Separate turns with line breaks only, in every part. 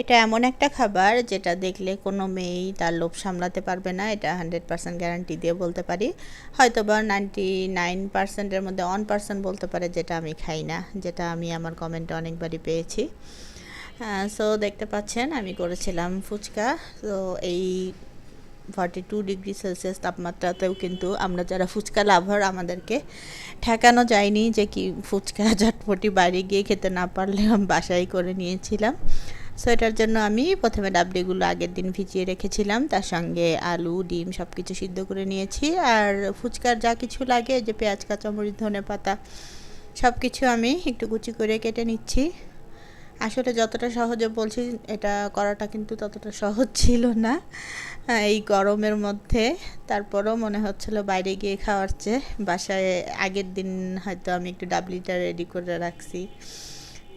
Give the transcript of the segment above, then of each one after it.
এটা এমন একটা খাবার যেটা দেখলে কোনো মেয়েই তার লোভ সামলাতে পারবে না, এটা হান্ড্রেড পার্সেন্ট গ্যারান্টি দিয়ে বলতে পারি। হয়তো বা নাইনটি নাইন পার্সেন্টের মধ্যে ওয়ান পার্সেন্ট বলতে পারে যেটা আমি খাই না, যেটা আমি আমার কমেন্টে অনেকবারই পেয়েছি। সো দেখতে পাচ্ছেন আমি করেছিলাম ফুচকা। তো এই ফর্টি টু ডিগ্রি সেলসিয়াস তাপমাত্রাতেও কিন্তু আমরা যারা ফুচকা লাভার, আমাদেরকে ঠেকানো যায়নি যে কি ফুচকা ঝটপটি বাইরে গিয়ে খেতে না পারলে বাসায় করে নিয়েছিলাম। সো এটার জন্য আমি প্রথমে ডাবলিগুলো আগের দিন ভিজিয়ে রেখেছিলাম। তার সঙ্গে আলু, ডিম সব কিছু সিদ্ধ করে নিয়েছি। আর ফুচকার যা কিছু লাগে যে পেঁয়াজ, কাঁচামরিচ, ধনে পাতা সব কিছু আমি একটু কুচি করে কেটে নিচ্ছি। আসলে যতটা সহজে বলছি, এটা করাটা কিন্তু ততটা সহজ ছিল না এই গরমের মধ্যে। তারপরও মনে হচ্ছিল বাইরে গিয়ে খাওয়ার চেয়ে বাসায় আগের দিন হয়তো আমি একটু ডাবলিটা রেডি করে রাখছি।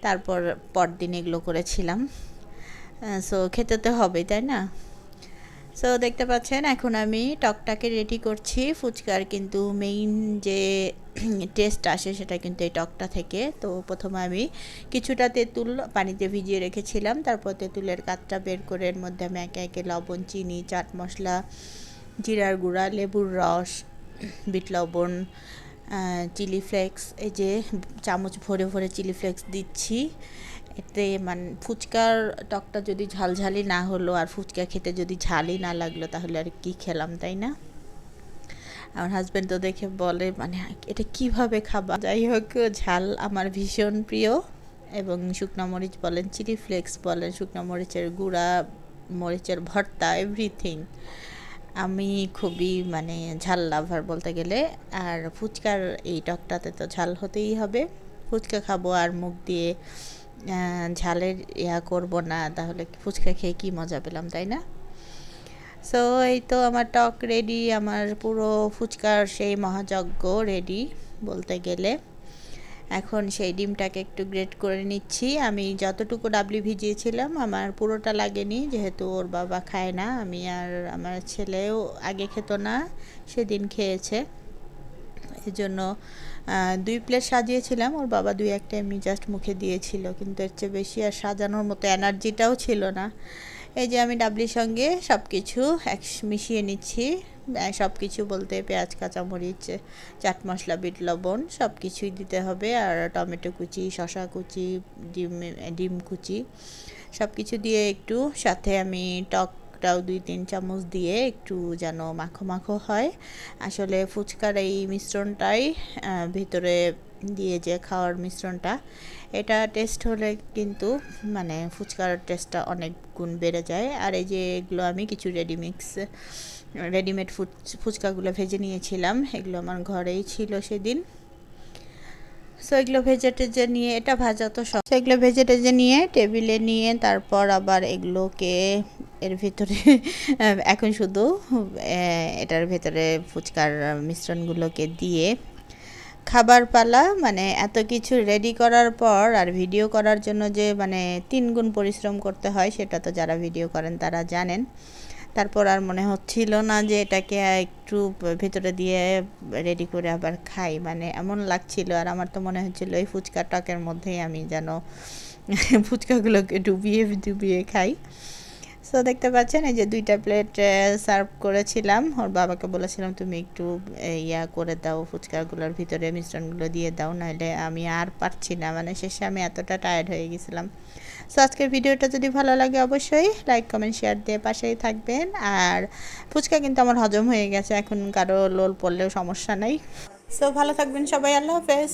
তারপর পরদিন এগুলো করেছিলাম। সো খেতে তো হবে তাই না? সো দেখতে পাচ্ছেন, এখন আমি টকটাকে রেডি করছি। ফুচকার কিন্তু মেইন যে টেস্ট আসে সেটা কিন্তু এই টকটা থেকে। তো প্রথমে আমি কিছুটা তেঁতুল পানিতে ভিজিয়ে রেখেছিলাম। তারপর তেঁতুলের কাতটা বের করে এর মধ্যে আমি একে একে লবণ, চিনি, চাট মশলা, জিরার গুঁড়া, লেবুর রস, বিট লবণ চিলি ফ্লেক্স এই যে চামচ ভরে ভরে চিলি ফ্লেক্স দিচ্ছি। এতে মানে ফুচকার টকটা যদি ঝালঝালি না হলো আর ফুচকা খেতে যদি ঝালই না লাগল তাহলে আর কি খেলাম, তাই না? আমার হাজব্যান্ড তো দেখে বলে মানে এটা কীভাবে খাবা? যাই হোক, ঝাল আমার ভীষণ প্রিয় এবং শুকনো মরিচ বলেন চিলি ফ্লেক্স বলেন, শুকনো মরিচের গুঁড়া, মরিচের ভর্তা এভরিথিং আমি খুবই মানে ঝাল লাভার বলতে গেলে। আর ফুচকার এই টকটাতে তো ঝাল হতেই হবে। ফুচকা খাব আর মুখ দিয়ে ঝালের ইয়া করব না, তাহলে ফুচকা খেয়ে কী মজা পেলাম, তাই না? সো এই তো আমার টক রেডি আমার পুরো ফুচকার সেই মহাযজ্ঞ রেডি বলতে গেলে। এখন সেই ডিমটাকে একটু গ্রেট করে নিচ্ছি। আমি যতটুকু ডাবলি ভিজিয়েছিলাম, আমার পুরোটা লাগেনি, যেহেতু ওর বাবা খায় না, আমি আর আমার ছেলেও আগে খেত না, সেদিন খেয়েছে। এই জন্য দুই প্লেট সাজিয়েছিলাম, ওর বাবা দুই একটা এমনি জাস্ট মুখে দিয়েছিল, কিন্তু এর চেয়ে বেশি আর সাজানোর মতো এনার্জিটাও ছিল না। এই যে আমি ডাবলির সঙ্গে সব কিছু এক, মিশিয়ে নিচ্ছি। সব কিছু বলতে পেঁয়াজ, কাঁচামরিচ, চাট মশলা, বিট, লবণ সব কিছুই দিতে হবে। আর টমেটো কুচি শশা কুচি, ডিম ডিম কুচি সব কিছু দিয়ে একটু, সাথে আমি টক টাও দুই তিন চামচ দিয়ে একটু যেন মাখো মাখো হয়। আসলে ফুচকার এই মিশ্রণটাই ভিতরে দিয়ে যে খাওয়ার মিশ্রণটা, এটা টেস্ট হলে কিন্তু মানে ফুচকার টেস্টটা অনেক গুণ বেড়ে যায়। আর এই যে এগুলো আমি কিছু রেডিমিক্স রেডিমেড ফুচ, ফুচকাগুলো ভেজে নিয়েছিলাম, এগুলো আমার ঘরেই ছিল সেদিন। সো এগুলো ভেজে টেজে নিয়ে, এটা ভাজা তো সব। এগুলো ভেজে টেজে নিয়ে টেবিলে নিয়ে তারপর আবার এগুলোকে এর ভিতরে, এখন শুধু এটার ভেতরে ফুচকার মিশ্রণগুলোকে দিয়ে খাবার পালা মানে এত কিছু রেডি করার পর আর ভিডিও করার জন্য যে মানে তিন গুণ পরিশ্রম করতে হয়, সেটা তো যারা ভিডিও করেন তারা জানেন। তারপর আর মনে হচ্ছিল না যে, এটাকে একটু ভেতরে দিয়ে রেডি করে আবার খাই। মানে এমন লাগছিল আর আমার তো মনে হচ্ছিল, এই ফুচকা টকের মধ্যেই আমি যেন ফুচকাগুলোকে ডুবিয়ে ডুবিয়ে খাই। সো দেখতে পাচ্ছেন, এই যে দুইটা প্লেট সার্ভ করেছিলাম। ওর বাবাকে বলেছিলাম, তুমি একটু ইয়া করে দাও, ফুচকাগুলোর ভিতরে মিশ্রণগুলো দিয়ে দাও, নাহলে আমি আর পারছি না। মানে শেষে আমি এতটা টায়ার্ড হয়ে গেছিলাম। সো আজকের ভিডিওটা যদি ভালো লাগে, অবশ্যই লাইক কমেন্ট শেয়ার দিয়ে পাশেই থাকবেন। আর ফুচকা কিন্তু আমার হজম হয়ে গেছে, এখন কারও লোল পড়লেও সমস্যা নেই। সো ভালো থাকবেন সবাই, আল্লাহ হাফেজ।